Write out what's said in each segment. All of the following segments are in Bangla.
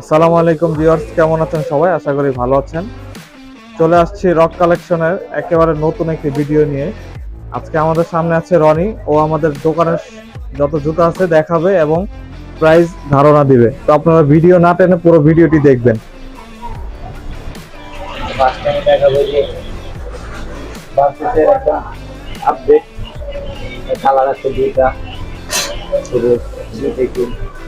আসসালামু আলাইকুম ভিউয়ার্স, কেমন আছেন সবাই? আশা করি ভালো আছেন। চলে আসছি রক কালেকশনের একেবারে নতুন একটি ভিডিও নিয়ে। আজকে আমাদের সামনে আছে রনি, ও আমাদের দোকানের যত জুতো আছে দেখাবে এবং প্রাইস ধারণা দিবে। তো আপনারা ভিডিও না টেনে পুরো ভিডিওটি দেখবেন। আপডেট কালার আছে দুইটা।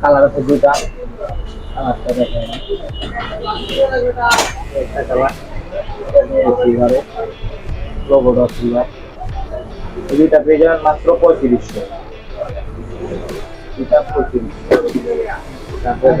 কালার দুইটা দুইটা পেয়ে যাবেন মাত্র পঁয়ত্রিশশো পঁয়ত্রিশশো তারপরে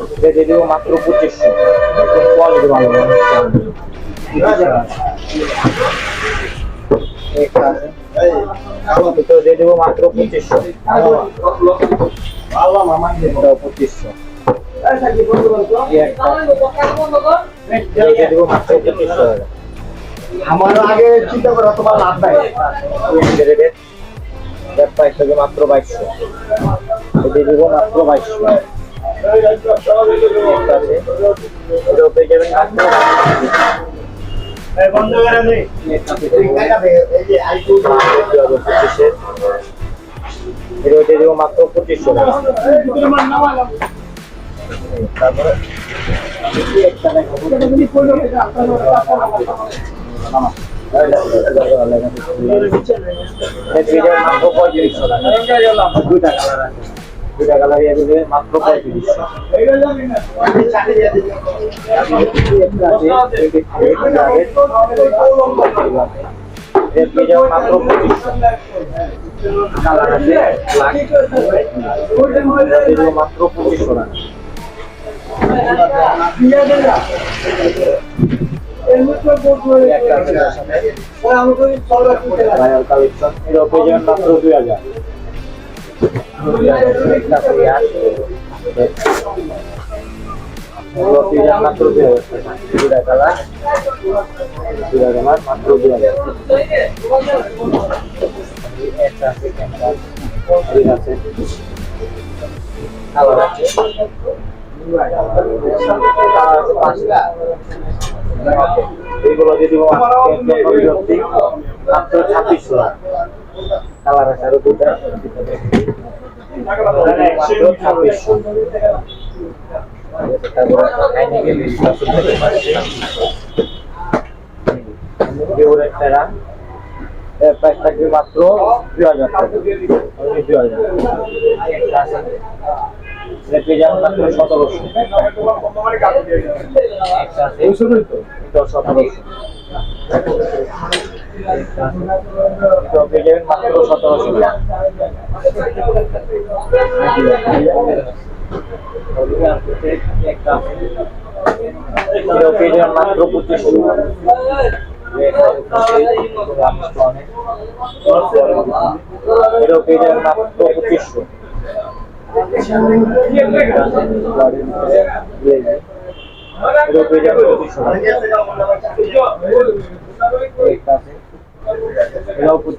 গুলো দিয়ে দেবো মাত্র পঁচিশশো। কোয়ালিটি ভালো আছে তো দিয়ে দেবো মাত্র পঁচিশশো। পঁচিশশো দিয়ে দেবো মাত্র পঁচিশশো। আমার আগে চিন্তা করা তোমার লাভ নাই। মাত্র বাইশশো। দিয়ে দেবো মাত্র বাইশশো। এটাও পেয়ে যাবেন মাত্র বন্ধ করে দে একটা পেয়ে যাবেন এই যে পঁচিশের এটা দিয়ে দেবো মাত্র পঁচিশশো টাকা। তারপরে মাত্র পঁয়ত্রিশশো টাকা দুইটা দিয়ে দেবেন মাত্র পঁয়ত্রিশশো পঁচিশশো কালার আছে পঁচিশশো টাকা কালেকশন মাত্র দুই হাজার। দুই হাজার একটা free আছে। এগুলো পেয়ে যাবেন কালার আছে আরও দুটা মাত্র দুই হাজার দুই হাজার সতেরোশো সতেরোশো। যাবেন মাত্র সতেরোশো টাকা পেয়ে মাত্র পঁচিশশো এটাও পেয়ে মাত্র পঁচিশশো একটা আছে এটাও পঁচিশশো